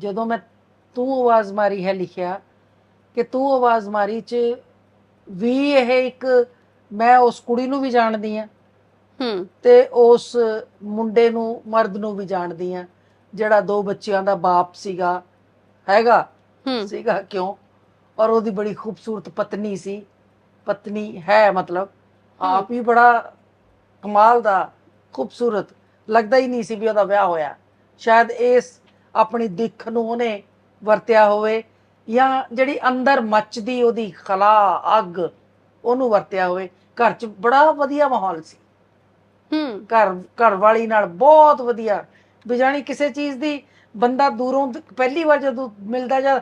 ਜਦੋਂ ਮੈਂ ਤੂੰ ਆਵਾਜ਼ ਮਾਰੀ ਹੈ ਲਿਖਿਆ ਕਿ ਤੂੰ ਆਵਾਜ਼ ਮਾਰੀ ਚ ਵੀ ਇਹ ਇੱਕ ਮੈਂ ਉਸ ਕੁੜੀ ਨੂੰ ਵੀ ਜਾਣਦੀ ਆ ਹੂੰ। ਤੇ ਉਸ ਮੁੰਡੇ ਨੂੰ ਮਰਦ ਨੂੰ ਵੀ ਜਾਣਦੀ ਆ ਜਿਹੜਾ ਦੋ ਬੱਚਿਆਂ ਦਾ ਬਾਪ ਸੀਗਾ। ਹੈਗਾ? ਹੂੰ। ਸੀਗਾ ਕਿਉਂ? ਔਰ ਉਹਦੀ ਬੜੀ ਖੂਬਸੂਰਤ ਪਤਨੀ ਸੀ। ਪਤਨੀ ਹੈ ਮਤਲਬ। ਆਪ ਹੀ ਬੜਾ ਕਮਾਲ ਦਾ ਖੂਬਸੂਰਤ। ਲੱਗਦਾ ਹੀ ਨਹੀਂ ਸੀ ਵੀ ਉਹਦਾ ਵਿਆਹ ਹੋਇਆ। ਸ਼ਾਇਦ ਇਸ ਆਪਣੀ ਦਿੱਖ ਨੂੰ ਉਹਨੇ ਵਰਤਿਆ ਹੋਵੇ ਜਾਂ ਜਿਹੜੀ ਅੰਦਰ ਮੱਚਦੀ ਉਹਦੀ ਖਲਾ ਅੱਗ ਉਹਨੂੰ ਵਰਤਿਆ ਹੋਵੇ। ਘਰ 'ਚ ਬੜਾ ਵਧੀਆ ਮਾਹੌਲ ਸੀ। ਹੂੰ। ਘਰ ਘਰ ਵਾਲੀ ਨਾਲ ਬਹੁਤ ਵਧੀਆ। ਵੀ ਜਾਣੀ ਕਿਸੇ ਚੀਜ਼ ਦੀ ਬੰਦਾ ਦੂਰੋਂ ਪਹਿਲੀ ਵਾਰ ਜਦੋਂ ਮਿਲਦਾ ਜਾਂ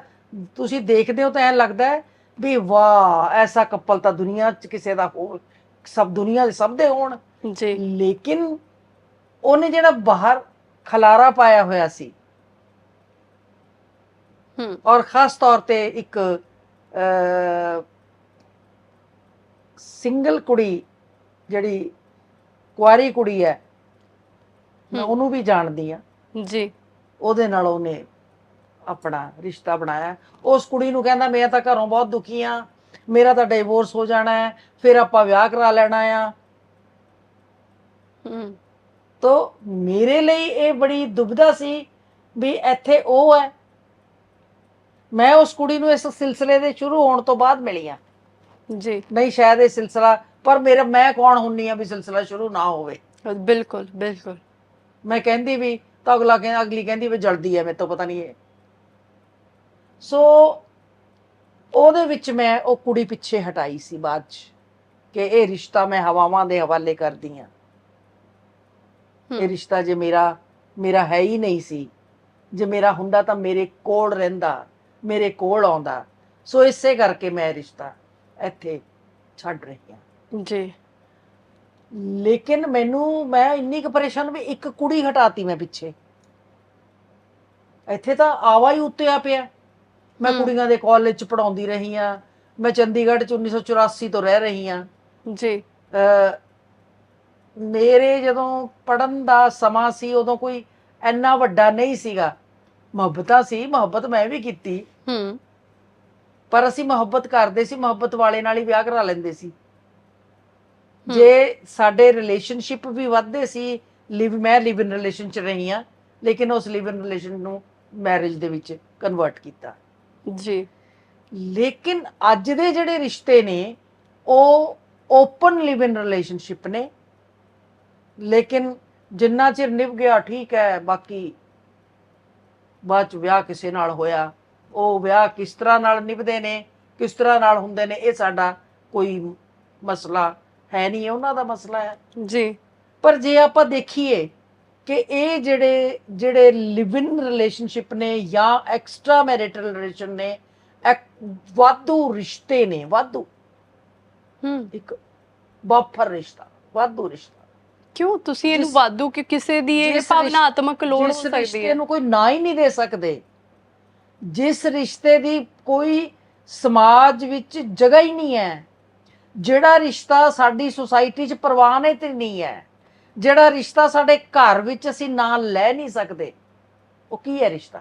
ਤੁਸੀਂ ਦੇਖਦੇ ਹੋ ਤਾਂ ਐਂ ਲੱਗਦਾ ਹੈ ਵੀ ਵਾਹ ਐਸਾ ਕਪਲ ਤਾਂ ਦੁਨੀਆ 'ਚ ਕਿਸੇ ਦਾ ਹੋ ਸਭ ਦੁਨੀਆ ਦੇ ਸਭ ਦੇ ਹੋਣ। ਜੀ। ਲੇਕਿਨ ਉਹਨੇ ਜਿਹੜਾ ਬਾਹਰ ਖਲਾਰਾ ਪਾਇਆ ਹੋਇਆ ਸੀ ਔਰ ਖਾਸ ਤੌਰ ਤੇ ਇੱਕ ਸਿੰਗਲ ਕੁੜੀ ਜਿਹੜੀ ਕੁਆਰੀ ਕੁੜੀ ਹੈ ਮੈਂ। ਉਹਨੂੰ ਵੀ ਜਾਣਦੀ ਆ ਜੀ। ਉਹਦੇ ਨਾਲ ਉਹਨੇ ਆਪਣਾ ਰਿਸ਼ਤਾ ਬਣਾਇਆ। ਉਸ ਕੁੜੀ ਨੂੰ ਕਹਿੰਦਾ ਮੈਂ ਤਾਂ ਘਰੋਂ ਬਹੁਤ ਦੁਖੀ ਆ ਮੇਰਾ ਤਾਂ ਡਿਵੋਰਸ ਹੋ ਜਾਣਾ ਹੈ। ਫਿਰ ਆਪਾਂ ਵਿਆਹ ਕਰਾ ਲੈਣਾ ਆ। ਹੂੰ। ਤੋ ਮੇਰੇ ਲਈ ਇਹ ਬੜੀ ਦੁਬਿਧਾ ਸੀ ਵੀ ਇੱਥੇ ਉਹ ਹੈ ਮੈਂ ਉਸ ਕੁੜੀ ਨੂੰ ਇਸ ਸਿਲਸਿਲੇ ਦੇ ਸ਼ੁਰੂ ਹੋਣ ਤੋਂ ਬਾਅਦ ਮਿਲੀ ਆ। ਜੀ। ਨਹੀਂ ਸ਼ਾਇਦ ਇਹ ਸਿਲਸਿਲਾ ਪਰ ਮੇਰਾ ਮੈਂ ਕੌਣ ਹੁੰਨੀ ਆ ਵੀ ਸਿਲਸਿਲਾ ਸ਼ੁਰੂ ਨਾ ਹੋਵੇ। ਬਿਲਕੁਲ ਬਿਲਕੁਲ। ਮੈਂ ਕਹਿੰਦੀ ਵੀ ਤਾਂ ਅਗਲਾ ਕਹਿੰਦਾ ਅਗਲੀ ਕਹਿੰਦੀ ਵੀ ਜਲਦੀ ਹੈ ਤੋਂ ਪਤਾ ਨਹੀਂ ਇਹ। ਸੋ ਉਹਦੇ ਵਿੱਚ ਮੈਂ ਉਹ ਕੁੜੀ ਪਿੱਛੇ ਹਟਾਈ ਸੀ ਬਾਅਦ ਚ ਕਿ ਇਹ ਰਿਸ਼ਤਾ ਮੈਂ ਹਵਾਵਾਂ ਦੇ ਹਵਾਲੇ ਕਰਦੀ ਆ। ਇਹ ਰਿਸ਼ਤਾ ਜੇ ਮੇਰਾ ਮੇਰਾ ਹੈ ਹੀ ਨਹੀਂ ਸੀ ਜੇ ਮੇਰਾ ਹੁੰਦਾ ਤਾਂ ਮੇਰੇ ਕੋਲ ਰਹਿੰਦਾ। ਮੇਰੇ ਕੋਲ ਆਉਂਦਾ। ਸੋ ਇਸੇ ਕਰਕੇ ਮੈਂ ਰਿਸ਼ਤਾ ਇੱਥੇ ਛੱਡ ਰਹੀ ਹਾਂ। ਜੀ। ਲੇਕਿਨ ਮੈਨੂੰ ਮੈਂ ਇੰਨੀ ਕੁ ਪਰੇਸ਼ਾਨ ਵੀ ਇੱਕ ਕੁੜੀ ਹਟਾਤੀ ਮੈਂ ਪਿੱਛੇ। ਇੱਥੇ ਤਾਂ ਆਵਾ ਹੀ ਉੱਤੇ ਆ ਪਿਆ। ਮੈਂ। ਕੁੜੀਆਂ ਦੇ ਕਾਲਜ ਚ ਪੜਾਉਂਦੀ ਰਹੀ ਆ ਮੈਂ ਚੰਡੀਗੜ੍ਹ ਚ 1984 ਤੋਂ ਰਹਿ ਰਹੀ ਆ ਜੀ। ਮੇਰੇ ਜਦੋਂ ਪੜਨ ਦਾ ਸਮਾਂ ਸੀ ਉਦੋਂ ਕੋਈ ਇੰਨਾ ਵੱਡਾ ਨਹੀਂ ਸੀਗਾ। ਮੁਹੱਬਤਾਂ ਸੀ ਮੁਹੱਬਤ ਮੈਂ ਵੀ ਕੀਤੀ। ਹੂੰ। ਪਰ ਅਸੀਂ ਮੁਹੱਬਤ ਕਰਦੇ ਸੀ ਮੁਹੱਬਤ ਵਾਲੇ ਨਾਲ ਹੀ ਵਿਆਹ ਕਰਾ ਲੈਂਦੇ ਸੀ। ਜੇ ਸਾਡੇ ਰਿਲੇਸ਼ਨਸ਼ਿਪ ਵੀ ਵੱਧਦੇ ਸੀ ਲਿਵ ਮੈਂ ਲਿਵ ਇਨ ਰਿਲੇਸ਼ਨ ਚ ਰਹੀ ਆ ਲੇਕਿਨ ਉਸ ਲਿਵ ਇਨ ਰਿਲੇਸ਼ਨ ਨੂੰ ਮੈਰਿਜ ਦੇ ਵਿੱਚ ਕਨਵਰਟ ਕੀਤਾ। ਜੀ। ਲੇਕਿਨ ਅੱਜ ਦੇ ਜਿਹੜੇ ਰਿਸ਼ਤੇ ਨੇ ਉਹ ਓਪਨ ਲਿਵ ਇਨ ਰਿਲੇਸ਼ਨਸ਼ਿਪ ਨੇ। ਲੇਕਿਨ ਜਿੰਨਾ ਚਿਰ ਨਿਭ ਗਿਆ ਠੀਕ ਹੈ ਬਾਕੀ ਬਾਅਦ ਚ ਵਿਆਹ ਕਿਸੇ ਨਾਲ ਹੋਇਆ ਉਹ ਵਿਆਹ ਕਿਸ ਤਰ੍ਹਾਂ ਨਾਲ ਨਿਭਦੇ ਨੇ ਕਿਸ ਤਰ੍ਹਾਂ ਨਾਲ ਹੁੰਦੇ ਨੇ ਇਹ ਸਾਡਾ ਕੋਈ ਮਸਲਾ ਹੈ ਨਹੀਂ ਉਹਨਾਂ ਦਾ ਮਸਲਾ ਹੈ। ਜੀ। ਪਰ ਜੇ ਆਪਾਂ ਦੇਖੀਏ ਕਿ ਇਹ ਜਿਹੜੇ ਜਿਹੜੇ ਲਿਵ ਇਨ ਰਿਲੇਸ਼ਨਸ਼ਿਪ ਨੇ ਜਾਂ ਐਕਸਟਰਾ ਮੈਰਿਟਲ ਰਿਲੇਸ਼ਨ ਨੇ ਇੱਕ ਵਾਧੂ ਰਿਸ਼ਤੇ ਨੇ ਵਾਧੂ। ਹੂੰ। ਇੱਕ ਬਫਰ ਰਿਸ਼ਤਾ ਵਾਧੂ ਰਿਸ਼ਤਾ। ਕਿਉਂ? ਤੁਸੀਂ ਇਹਨੂੰ ਵਾਧੂ ਕਿ ਕਿਸੇ ਦੀ ਇਹ ਜਿਸ ਰਿਸ਼- ਭਾਵਨਾਤਮਕ ਲੋੜ ਹੋ ਜਿਸ ਸਕਦੀ ਰਿਸ਼ਤੇ ਹੈ? ਨੂੰ ਕੋਈ ਨਾ ਹੀ ਨਹੀਂ ਦੇ ਸਕਦੇ। ਜਿਸ ਰਿਸ਼ਤੇ ਦੀ ਕੋਈ ਸਮਾਜ ਵਿੱਚ ਜਗ੍ਹਾ ਹੀ ਨਹੀਂ ਹੈ ਜਿਹੜਾ ਰਿਸ਼ਤਾ ਸਾਡੀ ਸੁਸਾਇਟੀ 'ਚ ਪ੍ਰਵਾਨਿਤ ਹੀ ਨਹੀਂ ਹੈ ਜਿਹੜਾ ਰਿਸ਼ਤਾ ਸਾਡੇ ਘਰ ਵਿੱਚ ਅਸੀਂ ਨਾਲ ਲੈ ਨਹੀਂ ਸਕਦੇ ਉਹ ਕੀ ਹੈ ਰਿਸ਼ਤਾ?